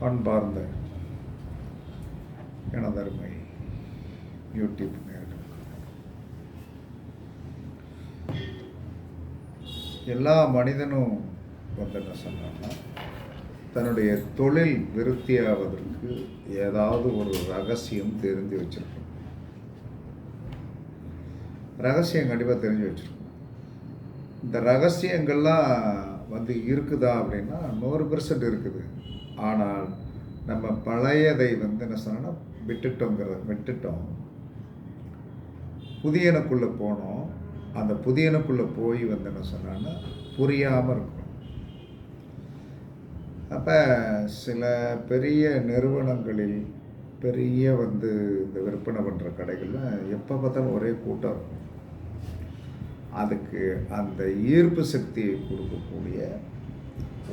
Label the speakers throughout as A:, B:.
A: அன்பார்ந்த எனதருமை யூடியூப் நேர்கள் எல்லா மனிதனும் வந்து என்ன சொன்னான்னா தன்னுடைய தொழில் விருத்தியாவதற்கு ஏதாவது ஒரு ரகசியம் தெரிஞ்சு வச்சிருக்கணும். ரகசியம் கண்டிப்பாக தெரிஞ்சு வச்சிருக்கணும். இந்த ரகசியங்கள்லாம் வந்து இருக்குதா அப்படின்னா நூறு பெர்சன்ட் இருக்குது. ஆனால் நம்ம பழையதை வந்து என்ன சொன்னோன்னா விட்டுட்டோங்கிறத விட்டுட்டோம். புதியனுக்குள்ளே போனோம். அந்த புதியனுக்குள்ளே போய் வந்து என்ன சொன்னான்னா புரியாமல் இருக்கும் அப்போ சில பெரிய நிறுவனங்களில் பெரிய வந்து இந்த விற்பனை பண்ணுற கடைகளில் எப்போ பார்த்தாலும் ஒரே கூட்டம் இருக்கும். அதுக்கு அந்த ஈர்ப்பு சக்தியை கொடுக்கக்கூடிய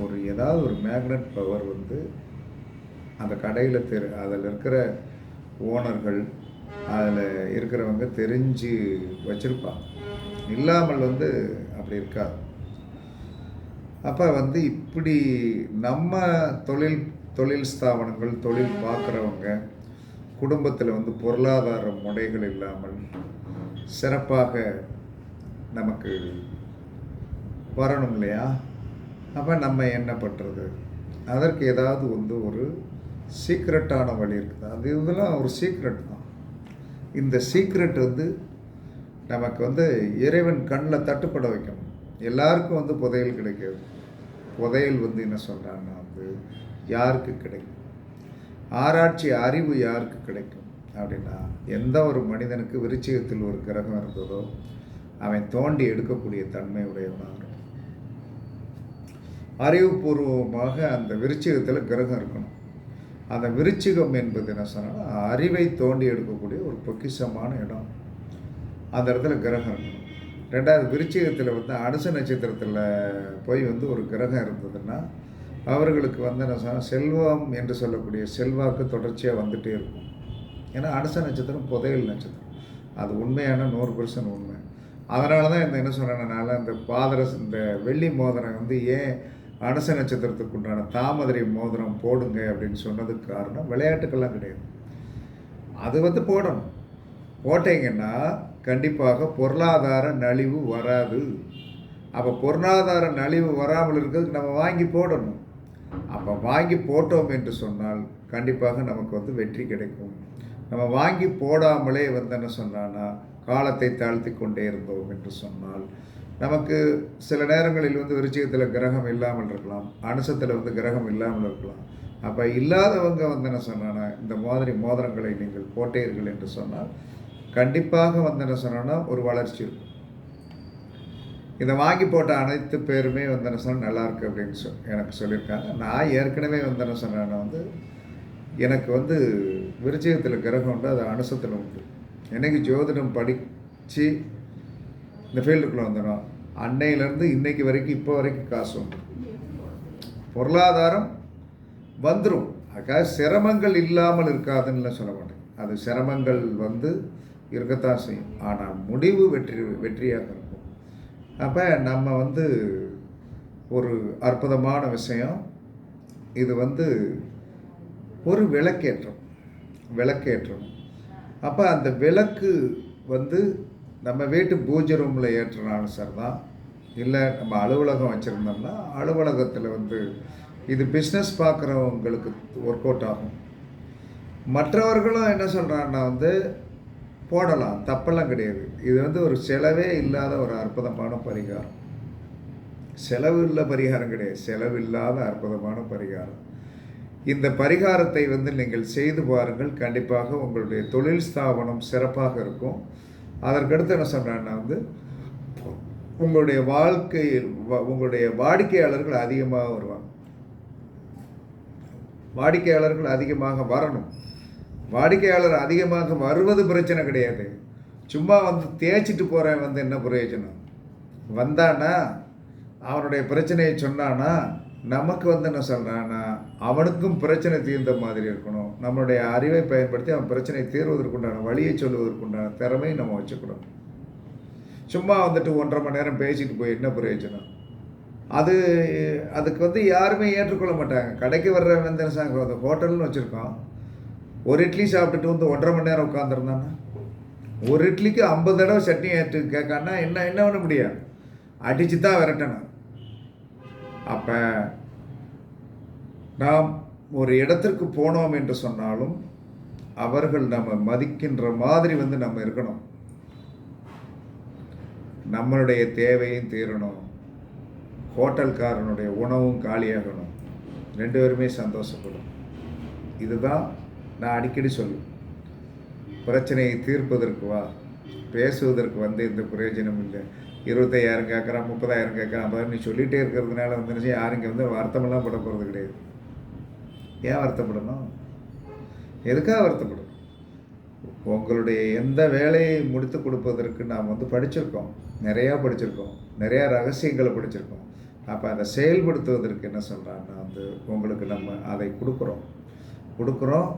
A: ஒரு ஏதாவது ஒரு மேக்னட் பவர் வந்து அந்த கடையில் தெரு அதில் இருக்கிற ஓனர்கள் அதில் இருக்கிறவங்க தெரிஞ்சு வச்சுருப்பாங்க. இல்லாமல் வந்து அப்படி இருக்காது. அப்போ வந்து இப்படி நம்ம தொழில் தொழில் ஸ்தாபனங்கள் தொழில் பார்க்குறவங்க குடும்பத்தில் வந்து பொருளாதார முறைகள் இல்லாமல் சிறப்பாக நமக்கு வரணும் இல்லையா அப்போ நம்ம என்ன பண்ணுறது அதற்கு ஏதாவது வந்து ஒரு சீக்ரெட்டான வழி இருக்குது? அது இதெல்லாம் ஒரு சீக்ரெட் தான். இந்த சீக்ரெட் வந்து நமக்கு வந்து இறைவன் கண்ணில் தட்டுப்பட வைக்கணும். எல்லாருக்கும் வந்து புதையல் கிடைக்காது. புதையல் வந்து என்ன சொல்கிறான்னா வந்து யாருக்கு கிடைக்கும்? ஆராய்ச்சி அறிவு யாருக்கு கிடைக்கும்? அப்படின்னா எந்த ஒரு மனிதனுக்கு விருச்சிகத்தில் ஒரு கிரகம் இருந்ததோ அவன் தோண்டி எடுக்கக்கூடிய தன்மை உடையவனாக அறிவுபூர்வமாக அந்த விருச்சிகத்தில் கிரகம் இருக்கணும். அந்த விருச்சிகம் என்பது என்ன சொன்னால் அறிவை தோண்டி எடுக்கக்கூடிய ஒரு பொக்கிஷமான இடம். அந்த இடத்துல கிரகம் இருக்கணும். ரெண்டாவது விருச்சிகத்தில் வந்து அனுச நட்சத்திரத்தில் போய் வந்து ஒரு கிரகம் இருந்ததுன்னா அவர்களுக்கு வந்து என்ன சொன்னால் செல்வம் என்று சொல்லக்கூடிய செல்வாக்கு தொடர்ச்சியாக வந்துகிட்டே இருக்கும். ஏன்னா அனுச நட்சத்திரம் புதையல் நட்சத்திரம். அது உண்மையான நூறு பர்சன்ட் உண்மை. அதனால தான் இந்த என்ன சொன்னனால இந்த பாதரஸ் இந்த வெள்ளி மோதிரம் வந்து ஏன் அனுச நட்சத்திரத்துக்கு உண்டான தாமதரை மோதிரம் போடுங்க அப்படின்னு சொன்னதுக்கு காரணம் விளையாட்டுக்கெல்லாம் கிடையாது. அது வந்து போடணும். போட்டீங்கன்னா கண்டிப்பாக பொருளாதார நலிவு வராது. அப்போ பொருளாதார நலிவு வராமல் இருக்கிறதுக்கு நம்ம வாங்கி போடணும். அப்போ வாங்கி போட்டோம் என்று சொன்னால் கண்டிப்பாக நமக்கு வந்து வெற்றி கிடைக்கும். நம்ம வாங்கி போடாமலே வந்து என்ன சொன்னான்னா காலத்தை தாழ்த்தி கொண்டே இருந்தோம் என்று சொன்னால் நமக்கு சில நேரங்களில் வந்து விருச்சிகத்தில் கிரகம் இல்லாமல் இருக்கலாம் அனுசத்தில் வந்து கிரகம் இல்லாமல் இருக்கலாம். அப்போ இல்லாதவங்க வந்து என்ன சொன்னான்னா இந்த மாதிரி மோதிரங்களை நீங்கள் போட்டீர்கள் என்று சொன்னால் கண்டிப்பாக வந்து என்ன சொன்னோன்னா ஒரு வளர்ச்சி இருக்கும். இதை வாங்கி போட்ட அனைத்து பேருமே வந்து என்ன சொன்னால் நல்லாயிருக்கு அப்படின்னு சொல் எனக்கு சொல்லியிருக்காங்க. நான் ஏற்கனவே வந்து என்ன சொன்னேன்னா வந்து எனக்கு வந்து விருச்சிகத்தில் கிரகம் உண்டு அது அனுசத்தில் உண்டு. என்றைக்கு ஜோதிடம் படித்து இந்த ஃபீல்டுக்குள்ளே வந்துடும் அன்னையிலேருந்து இன்னைக்கு வரைக்கும் இப்போ வரைக்கும் காசு உண்டு. பொருளாதாரம் வந்துடும் அதுக்காக சிரமங்கள் இல்லாமல் இருக்காதுன்னு சொல்ல மாட்டேன். அது சிரமங்கள் வந்து இருக்கத்தான் செய்யும். ஆனால் முடிவு வெற்றி வெற்றியாக இருக்கும். அப்போ நம்ம வந்து ஒரு அற்புதமான விஷயம். இது வந்து ஒரு விளக்கேற்றம். விளக்கேற்றணும் அப்போ அந்த விளக்கு வந்து நம்ம வீட்டு பூஜை ரூமில் ஏற்றினாலும் சார் தான் இல்லை நம்ம அலுவலகம் வச்சுருந்தோம்னா அலுவலகத்தில் வந்து இது பிஸ்னஸ் பார்க்குறவங்களுக்கு ஒர்க் அவுட் ஆகும். மற்றவர்களும் என்ன சொல்கிறாங்கன்னா வந்து போடலாம் தப்பெல்லாம் கிடையாது. இது வந்து ஒரு செலவே இல்லாத ஒரு அற்புதமான பரிகாரம். செலவு இல்லை பரிகாரம் கிடையாது. செலவு இல்லாத அற்புதமான பரிகாரம். இந்த பரிகாரத்தை வந்து நீங்கள் செய்து பாருங்கள். கண்டிப்பாக உங்களுடைய தொழில் ஸ்தாபனம் சிறப்பாக இருக்கும். அதற்கடுத்து என்ன சொன்னேன்னா வந்து உங்களுடைய வாழ்க்கையில் உங்களுடைய வாடிக்கையாளர்கள் அதிகமாக வருவாங்க. வாடிக்கையாளர்கள் அதிகமாக வரணும். வாடிக்கையாளர் அதிகமாக வருவது பிரச்சனை கிடையாது. சும்மா வந்து தேய்ச்சிட்டு போகிறேன் வந்து என்ன பிரயோஜனம்? வந்தானா? அவனுடைய பிரச்சனையை சொன்னானா? நமக்கு வந்து என்ன சொல்கிறான்னா அவனுக்கும் பிரச்சனை தீர்ந்த மாதிரி இருக்கணும். நம்மளுடைய அறிவை பயன்படுத்தி அவன் பிரச்சனை தீர்வதற்குண்டான வழியை சொல்வதற்குண்டான திறமையை நம்ம வச்சுக்கணும். சும்மா வந்துட்டு ஒன்றரை மணி நேரம் பேசிட்டு போய் என்ன பிரயோஜனம்? அது அதுக்கு வந்து யாருமே ஏற்றுக்கொள்ள மாட்டாங்க. கடைக்கு வர்ற வந்து சாங்க அந்த ஹோட்டல்னு வச்சுருக்கோம். ஒரு இட்லி சாப்பிட்டுட்டு வந்து ஒன்றரை மணி நேரம் உட்காந்துருந்தானா ஒரு இட்லிக்கு ஐம்பது தடவை சட்னி ஏற்று கேட்கான்னா என்ன என்ன பண்ண முடியாது அடித்து தான் விரட்டணும். அப்போ நாம் ஒரு இடத்திற்கு போனோம் என்று சொன்னாலும் அவர்கள் நம்ம மதிக்கின்ற மாதிரி வந்து நம்ம இருக்கணும். நம்மளுடைய தேவையும் தீரணும். ஹோட்டல்காரனுடைய உணவும் காலியாகணும். ரெண்டு பேருமே சந்தோஷப்படும். இதுதான் நான் அடிக்கடி சொல்லுவேன் பிரச்சனையை தீர்ப்பதற்கு வா. பேசுவதற்கு வந்து எந்த பிரயோஜனம் இல்லை. இருபத்தையாயிரம் கேட்குறான் முப்பதாயிரம் கேட்குறான் அப்படின்னு நீ சொல்லிகிட்டே இருக்கிறதுனால வந்துருச்சு யாரும் இங்கே வந்து வருத்தமெல்லாம் பட போகிறது கிடையாது. ஏன் வருத்தப்படணும்? எதுக்காக வருத்தப்படணும்? உங்களுடைய எந்த வேலையை முடித்து கொடுப்பதற்கு நாம் வந்து படிச்சிருக்கோம். நிறையா படிச்சிருக்கோம். நிறையா ரகசியங்களை படிச்சிருக்கோம். அப்போ அதை செயல்படுத்துவதற்கு என்ன சொல்கிறான்னா வந்து உங்களுக்கு நம்ம அதை கொடுக்குறோம். கொடுக்குறோம்.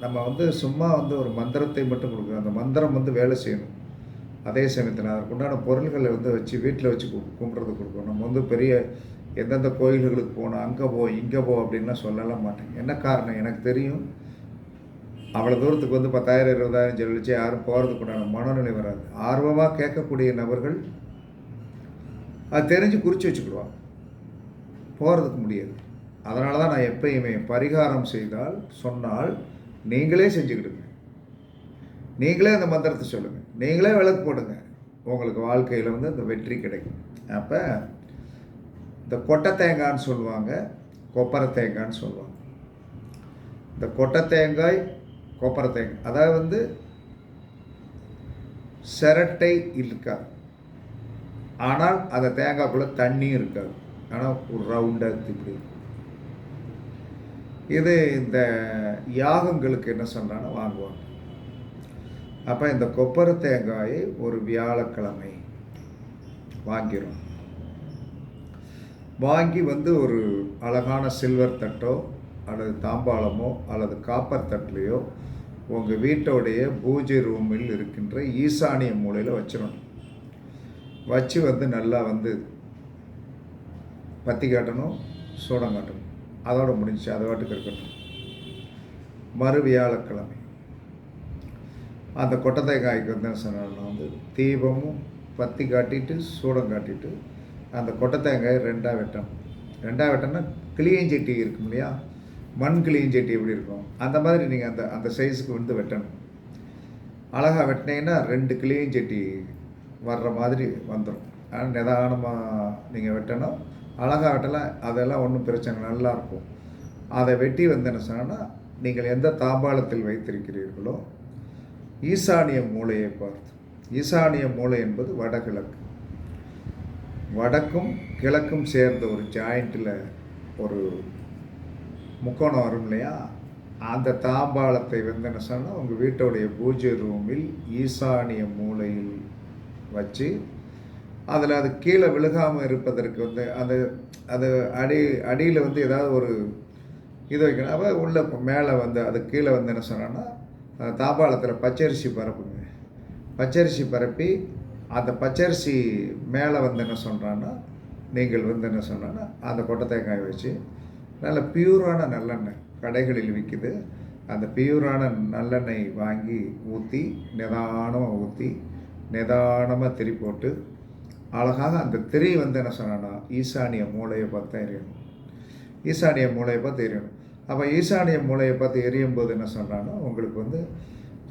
A: நம்ம வந்து சும்மா வந்து ஒரு மந்திரத்தை மட்டும் கொடுக்குறோம். அந்த மந்திரம் வந்து வேலை செய்யணும். அதே சமயத்தில் அதற்குண்டான பொருள்களை வந்து வச்சு வீட்டில் வச்சு கும்பிட்றது கொடுக்கணும். நம்ம வந்து பெரிய எந்தெந்த கோயில்களுக்கு போகணும் அங்கே போ இங்கே போ அப்படின்லாம் சொல்லலாம் மாட்டேன் என்ன காரணம்? எனக்கு தெரியும். அவ்வளோ தூரத்துக்கு வந்து பத்தாயிரம் இருபதாயிரம் செலவழிச்சு யாரும் போகிறதுக்கு உண்டான மனநிலை வராது. ஆர்வமாக கேட்கக்கூடிய நபர்கள் அது தெரிஞ்சு குறித்து வச்சுக்கிடுவாங்க. போகிறதுக்கு முடியாது. அதனால தான் நான் எப்பயுமே பரிகாரம் செய்தால் சொன்னால் நீங்களே செஞ்சுக்கிடுங்க. நீங்களே அந்த மந்திரத்தை சொல்லுங்கள் நீங்களே விளக்கு போடுங்க. உங்களுக்கு வாழ்க்கையில் வந்து அந்த வெற்றி கிடைக்கும். அப்போ இந்த கொட்டை தேங்காய்னு சொல்லுவாங்க கொப்பரை தேங்காய்னு சொல்லுவாங்க. இந்த கொட்டை தேங்காய் கொப்பரை தேங்காய் அதாவது வந்து சிரட்டை இருக்காது. ஆனால் அந்த தேங்காய்க்குள்ளே தண்ணியும் இருக்காது. ஆனால் ஒரு ரவுண்டாக இப்படி. இது இந்த யாகங்களுக்கு என்ன சொன்னாலும் வாங்குவாங்க. அப்போ இந்த கொப்பரை தேங்காயை ஒரு வியாழக்கிழமை வாங்கிறோம் வாங்கி வந்து ஒரு அழகான சில்வர் தட்டோ அல்லது தாம்பாளமோ அல்லது காப்பர் தட்டிலையோ உங்கள் வீட்டோடைய பூஜை ரூமில் இருக்கின்ற ஈசானிய மூலையில் வச்சிடணும். வச்சு வந்து நல்லா வந்து பத்தி காட்டணும் சூடம் காட்டணும். அதோட முடிஞ்சுச்சு அதை வாட்டுக்கு இருக்கட்டும். மறு வியாழக்கிழமை. அந்த கொட்டத்தை காய்க்கு வந்து என்ன வந்து தீபமும் பத்தி காட்டிட்டு சூடம் காட்டிட்டு அந்த கொட்டத்தேங்காய் ரெண்டாக வெட்டணும். ரெண்டாக வெட்டோம்னா கிளியஞ்செட்டி இருக்கும் இல்லையா? மண் கிளியஞ்செட்டி எப்படி இருக்கும்? அந்த மாதிரி நீங்கள் அந்த அந்த சைஸுக்கு வந்து வெட்டணும். அழகாக வெட்டினீங்கன்னா ரெண்டு கிளியஞ்செட்டி வர்ற மாதிரி வந்துடும் ஆனால் நிதானமாக நீங்கள் வெட்டணும். அழகாக வெட்டலாம். அதெல்லாம் ஒன்றும் பிரச்சனை நல்லாயிருக்கும் நல்லா இருக்கும். அதை வெட்டி வந்து என்ன சொன்னால் நீங்கள் எந்த தாம்பாளத்தில் வைத்திருக்கிறீர்களோ ஈசானிய மூலையை பார்த்து. ஈசானிய மூலை என்பது வடகிழக்கு. வடக்கும் கிழக்கும் சேர்ந்த ஒரு ஜாயிண்ட்டில் ஒரு முக்கோணம் வரும் இல்லையா? அந்த தாம்பாளத்தை வந்து என்ன சொன்னால் உங்கள் வீட்டோடைய பூஜை ரூமில் ஈசானிய மூலையில் வச்சு அதில் அது கீழே விழுகாமல் இருப்பதற்கு வந்து அந்த அது அடி அடியில் வந்து ஏதாவது ஒரு இது வைக்கணும். அப்போ உள்ள மேலே வந்து அது கீழே வந்து என்ன சொன்னோன்னா தாம்பாளத்தில் பச்சரிசி பரப்புங்க. பச்சரிசி பரப்பி அந்த பச்சரிசி மேலே வந்து என்ன சொல்கிறான்னா நீங்கள் வந்து என்ன சொன்னோன்னா அந்த கொட்டை தேங்காய் வச்சு நல்ல பியூரான நல்லெண்ணெய் கடைகளில் விற்கிது அந்த பியூரான நல்லெண்ணெய் வாங்கி ஊற்றி நிதானமாக ஊற்றி நிதானமாக திரி போட்டு அழகாக அந்த திரி வந்து என்ன சொன்னான்னா ஈசானிய மூளையை பார்த்து தான் எரியணும். ஈசானிய மூளையை பார்த்து எரியணும். அப்போ ஈசானிய மூளையை பார்த்து எரியும் போது என்ன சொல்கிறான்னா உங்களுக்கு வந்து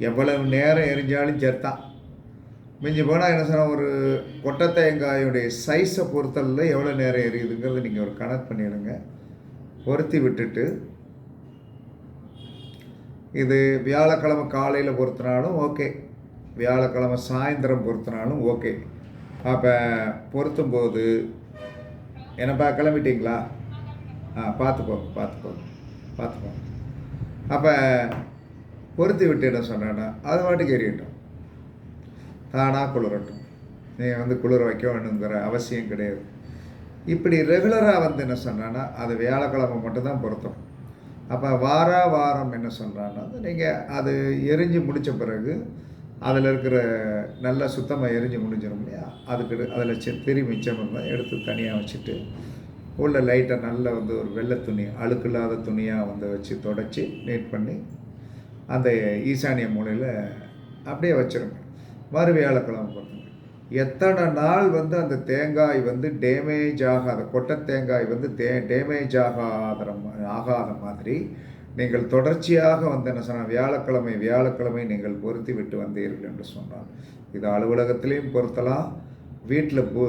A: எவ்வளவு நேரம் எரிஞ்சாலும் சேர்த்தான் மிஞ்சி போனால் என்ன சொன்னால் ஒரு கொட்டத்தேங்காயுடைய சைஸை பொறுத்தலில் எவ்வளோ நேரம் எரியுதுங்கிறத நீங்கள் ஒரு கணக்கு பண்ணிடுங்க. பொருத்தி விட்டுட்டு இது வியாழக்கிழமை காலையில் பொருத்தினாலும் ஓகே வியாழக்கிழமை சாயந்தரம் பொருத்தினாலும் ஓகே அப்போ பொருத்தும் போது என்னப்பா கிளம்பிட்டீங்களா? ஆ பார்த்துக்கோங்க பார்த்துக்கோங்க பார்த்துக்கோங்க அப்போ பொருத்தி விட்டு என்ன சொன்னேன்னா அது பாட்டுக்கு எரியட்டும். தானாக குளிரட்டும். நீங்கள் வந்து குளிர வைக்க வேணுங்கிற அவசியம் கிடையாது. இப்படி ரெகுலராக வந்து என்ன சொன்னான்னா அது வியாழக்கிழமை மட்டும்தான் பொருத்தம். அப்போ வார வாரம் என்ன சொல்கிறான்னா நீங்கள் அது எரிஞ்சு முடித்த பிறகு அதில் இருக்கிற நல்லா சுத்தமாக எரிஞ்சு முடிஞ்சிடும் இல்லையா? அதுக்கு அதில் திரி மிச்சம் இருந்தால் எடுத்து தனியாக வச்சுட்டு உள்ள லைட்டை நல்லா வந்து ஒரு வெள்ளை துணி அழுக்கில்லாத துணியாக வந்து வச்சு தொடச்சி நீட் பண்ணி அந்த ஈசானிய மூலையில் அப்படியே வச்சுருங்க. மறு வியாழக்கிழமை பண்ணுங்க எத்தனை நாள் வந்து அந்த தேங்காய் வந்து டேமேஜ் ஆகாத கொட்டை தேங்காய் வந்து தே டேமேஜ் ஆகாத ஆகாத மாதிரி நீங்கள் தொடர்ச்சியாக வந்து என்ன சொன்னால் வியாழக்கிழமை வியாழக்கிழமை நீங்கள் பொருத்தி விட்டு வந்தீர்கள் என்று சொன்னால் இது அலுவலகத்திலையும் பொருத்தலாம் வீட்டில் பூ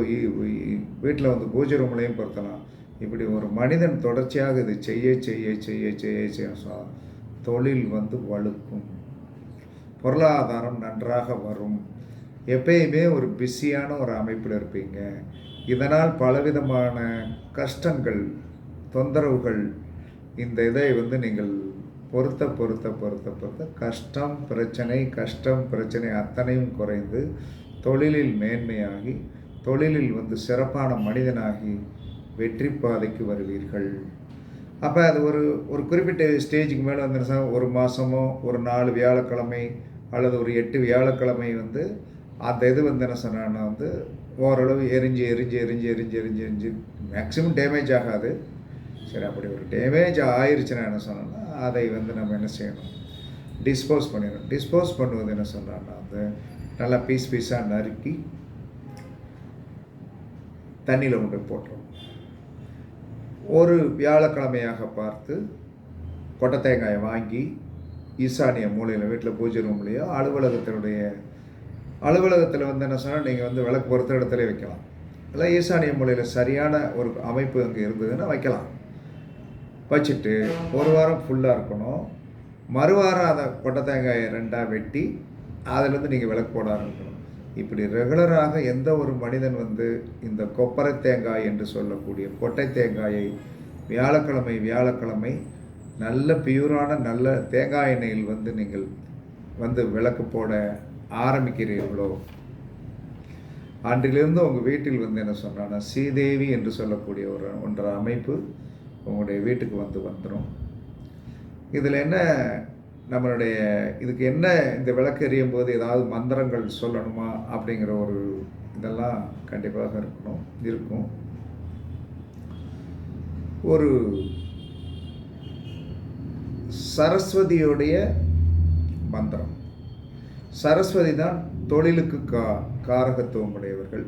A: வீட்டில் வந்து பூஜை ரூம்லையும் பொருத்தலாம். இப்படி ஒரு மனிதன் தொடர்ச்சியாக இது செய்ய செய்ய செய்ய செய்ய செய்ய தொழில் வந்து வலுக்கும் பொருளாதாரம் நன்றாக வரும். எப்பயுமே ஒரு பிஸியான ஒரு அமைப்பில் இருப்பீங்க. இதனால் பலவிதமான கஷ்டங்கள் தொந்தரவுகள் இந்த இதை வந்து நீங்கள் பொருத்த பொருத்த பொருத்த பொருத்த கஷ்டம் பிரச்சனை கஷ்டம் பிரச்சனை அத்தனையும் குறைந்து தொழிலில் மேன்மையாகி தொழிலில் வந்து சிறப்பான மனிதனாகி வெற்றி பாதைக்கு வருவீர்கள். அப்போ அது ஒரு ஒரு குறிப்பிட்ட ஸ்டேஜுக்கு மேலே வந்து ஒரு மாதமோ ஒரு நாலு வியாழக்கிழமை அல்லது ஒரு எட்டு வியாழக்கிழமை வந்து அந்த இது வந்து என்ன சொன்னான்னா வந்து ஓரளவு எரிஞ்சு எரிஞ்சு எரிஞ்சு எரிஞ்சு எரிஞ்சு எரிஞ்சு மேக்ஸிமம் டேமேஜ் ஆகாது. சரி அப்படி ஒரு டேமேஜ் ஆயிடுச்சுன்னா என்ன சொன்னோன்னா அதை வந்து நம்ம என்ன செய்யணும்? டிஸ்போஸ் பண்ணிடணும். டிஸ்போஸ் பண்ணுவது என்ன சொன்னான்னா வந்து நல்லா பீஸ் பீஸாக நறுக்கி தண்ணியில் கொண்டு போட்டுரும். ஒரு வியாழக்கிழமையாக பார்த்து கொட்டை தேங்காயை வாங்கி ஈசானிய மூலையில் வீட்டில் பூஜை ரூம்லேயோ அலுவலகத்தினுடைய அலுவலகத்தில் வந்து என்ன சொன்னால் நீங்கள் வந்து விளக்கு பொறுத்த இடத்துல வைக்கலாம். இல்லை ஈசானிய மூலையில் சரியான ஒரு அமைப்பு அங்கே இருந்ததுன்னா வைக்கலாம். வச்சுட்டு ஒரு வாரம் ஃபுல்லாக இருக்கணும். மறுவாரம் அதை கொட்டை தேங்காயை ரெண்டாக வெட்டி அதிலேருந்து நீங்கள் விளக்கு போட ஆரம்பிக்கணும். இப்படி ரெகுலராக எந்த ஒரு மனிதன் வந்து இந்த கொப்பரை தேங்காய் என்று சொல்லக்கூடிய கொட்டை தேங்காயை வியாழக்கிழமை வியாழக்கிழமை நல்ல பியூரான நல்ல தேங்காய் எண்ணெயில் வந்து நீங்கள் வந்து விளக்கு போட ஆரம்பிக்கிறீர்களோ? அன்றிலிருந்து உங்கள் வீட்டில் வந்து என்ன சொன்னான்னா ஸ்ரீதேவி என்று சொல்லக்கூடிய ஒரு ஒன்ற அமைப்பு உங்களுடைய வீட்டுக்கு வந்து வந்துடும் இதில் என்ன நம்மளுடைய இதுக்கு என்ன இந்த விளக்கு எறியும் போது ஏதாவது மந்திரங்கள் சொல்லணுமா அப்படிங்கிற ஒரு இதெல்லாம் கண்டிப்பாக இருக்கணும் இருக்கும். ஒரு சரஸ்வதியுடைய மந்திரம். சரஸ்வதி தான் தொழிலுக்கு கா காரகத்துவம் உடையவர்கள்.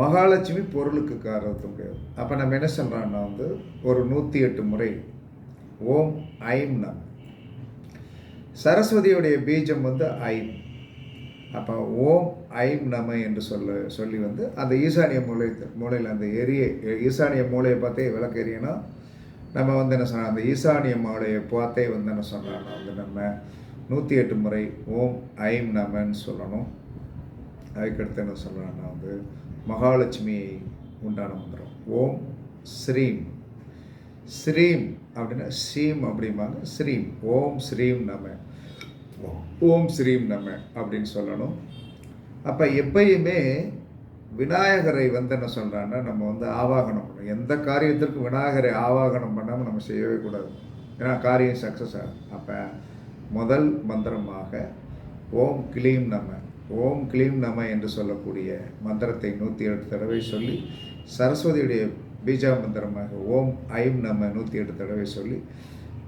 A: மகாலட்சுமி பொருளுக்கு காரகத்துவம் உடையவர். அப்போ நம்ம என்ன சொல்கிறோன்னா வந்து ஒரு நூற்றி எட்டு முறை ஓம் ஐம் நம் சரஸ்வதியுடைய பீஜம் வந்து ஐம். அப்போ ஓம் ஐம் நம என்று சொல்ல சொல்லி வந்து அந்த ஈசானிய மூலை மூலையில் அந்த எரிய ஈசானிய மூலையை பார்த்தே விளக்கு எரியணும் நம்ம வந்து என்ன சொன்னால் அந்த ஈசானிய மூளையை பார்த்தே வந்து என்ன சொன்னால் வந்து நம்ம நூற்றி எட்டு முறை ஓம் ஐம் நமன்னு சொல்லணும். அதுக்கடுத்து என்ன சொல்கிறான்னா வந்து மகாலட்சுமி உண்டான மந்திரம். ஓம் ஸ்ரீம். ஸ்ரீம் அப்படின்னா ஸ்ரீம் அப்படிம்பாங்க ஸ்ரீம். ஓம் ஸ்ரீம் நம. ஓம் ஸ்ரீம் நம அப்படின்னு சொல்லணும். அப்போ எப்பயுமே விநாயகரை வந்து என்ன சொல்கிறான்னா நம்ம வந்து ஆவாகனம் பண்ணணும். எந்த காரியத்திற்கும் விநாயகரை ஆவாகனம் பண்ணாமல் நம்ம செய்யவே கூடாது. ஏன்னா காரியம் சக்ஸஸ் ஆகும் அப்போ முதல் மந்திரமாக ஓம் கிளீம் நம ஓம் கிளீம் நம என்று சொல்லக்கூடிய மந்திரத்தை நூற்றி எட்டு தடவை சொல்லி சரஸ்வதியுடைய பீஜா மந்திரமாக ஓம் ஐம் நம நூற்றி எட்டு தடவை சொல்லி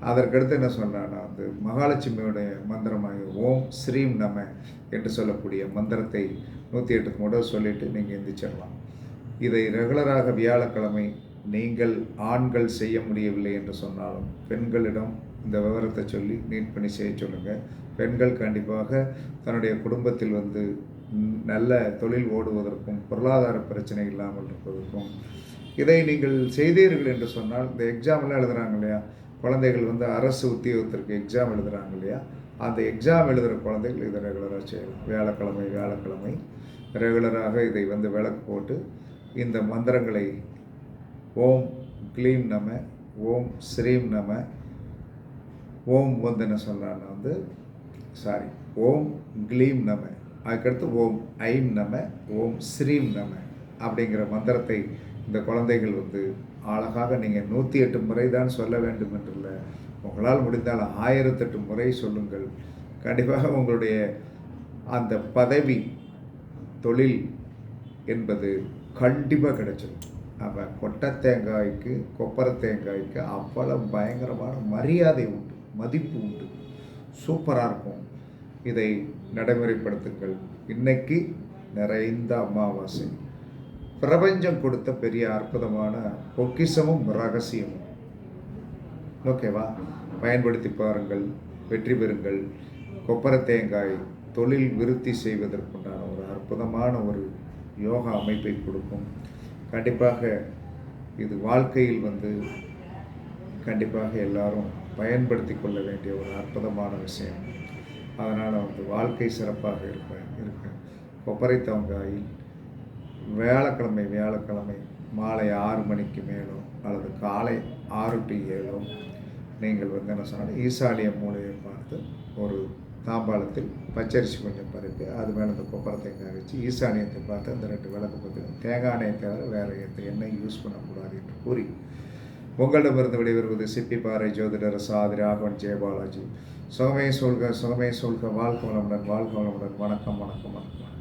A: அதற்கடுத்து என்ன சொல்கிறான்னா வந்து மகாலட்சுமியுடைய மந்திரமாக ஓம் ஸ்ரீம் நம என்று சொல்லக்கூடிய மந்திரத்தை நூற்றி எட்டு முறை சொல்லிவிட்டு நீங்கள் எந்திரிச்சிடலாம். இதை ரெகுலராக வியாழக்கிழமை நீங்கள் ஆண்கள் செய்ய முடியவில்லை என்று சொன்னாலும் பெண்களிடம் இந்த விவரத்தை சொல்லி நீட் பண்ணி செய்ய சொல்லுங்கள் பெண்கள் கண்டிப்பாக தன்னுடைய குடும்பத்தில் வந்து நல்ல தொழில் ஓடுவதற்கும் பொருளாதார பிரச்சனை இல்லாமல் இருப்பதற்கும் இதை நீங்கள் செய்தீர்கள் என்று சொன்னால் இந்த எக்ஸாம்லாம் எழுதுகிறாங்க இல்லையா? குழந்தைகள் வந்து அரசு உத்தியோகத்திற்கு எக்ஸாம் எழுதுகிறாங்க இல்லையா? அந்த எக்ஸாம் எழுதுகிற குழந்தைகள் இதை ரெகுலராக செய்யலாம். வியாழக்கிழமை வியாழக்கிழமை ரெகுலராக இதை வந்து விளக்கு போட்டு இந்த மந்திரங்களை ஓம் க்ளீம் நம ஓம் ஸ்ரீம் நம ஓம் வந்து என்ன சொல்கிறான்னா வந்து சாரி ஓம் க்ளீம் நம அதுக்கடுத்து ஓம் ஐம் நம ஓம் ஸ்ரீம் நம. அப்படிங்கிற மந்திரத்தை இந்த குழந்தைகள் வந்து அழகாக நீங்கள் நூற்றி எட்டு முறை தான் சொல்ல வேண்டும் என்றில்ல. உங்களால் முடிந்தால் ஆயிரத்தெட்டு முறை சொல்லுங்கள். கண்டிப்பாக உங்களுடைய அந்த பதவி தொழில் என்பது கண்டிப்பாக கிடைச்சிடும் அப்போ கொட்டை தேங்காய்க்கு கொப்பரை தேங்காய்க்கு அவ்வளோ பயங்கரமான மரியாதை உண்டு மதிப்பு உண்டு. சூப்பராக இருக்கும். இதை நடைமுறைப்படுத்துங்கள். இன்னைக்கு நிறைந்த அமாவாசை. பிரபஞ்சம் கொடுத்த பெரிய அற்புதமான பொக்கிஷமும் ரகசியமும் ஓகேவா? பயன்படுத்தி பாருங்கள் வெற்றி பெறுங்கள். கொப்பரை தேங்காய் தொழில் விருத்தி செய்வதற்குண்டான ஒரு அற்புதமான ஒரு யோகா அமைப்பை கொடுக்கும். கண்டிப்பாக இது வாழ்க்கையில் வந்து கண்டிப்பாக எல்லாரும் பயன்படுத்தி கொள்ள வேண்டிய ஒரு அற்புதமான விஷயம். அதனால் வந்து வாழ்க்கை சிறப்பாக இருப்பேன் இருக்கேன் கொப்பரை தேங்காயில் வியாழக்கிழமை வியாழக்கிழமை மாலை ஆறு மணிக்கு மேலோ அல்லது காலை ஆறு டு ஏழோ நீங்கள் வந்து என்ன சொன்னால் ஈசாலிய மூலையை பார்த்து ஒரு தாம்பாளத்தில் பச்சரிசி கொஞ்சம் பருப்பு அது மேலே இந்த கொப்பரை வச்சு ஈசானியத்தை பார்த்து அந்த ரெண்டு விளக்கு பற்றி தேங்காய் எண்ணெயை தவிர வேறு எந்த எண்ணெய் யூஸ் பண்ணக்கூடாது என்று கூறி உங்களிடமிருந்து விடைபெறுவது சிப்பி பாறை ஜோதிடர் சாதி ராகவன் ஜெயபாலாஜி. சுகமே சொல்க சுகமே சொல்க வாழ்க வளமுடன் வாழ்க வளமுடன். வணக்கம் வணக்கம் வணக்கம்.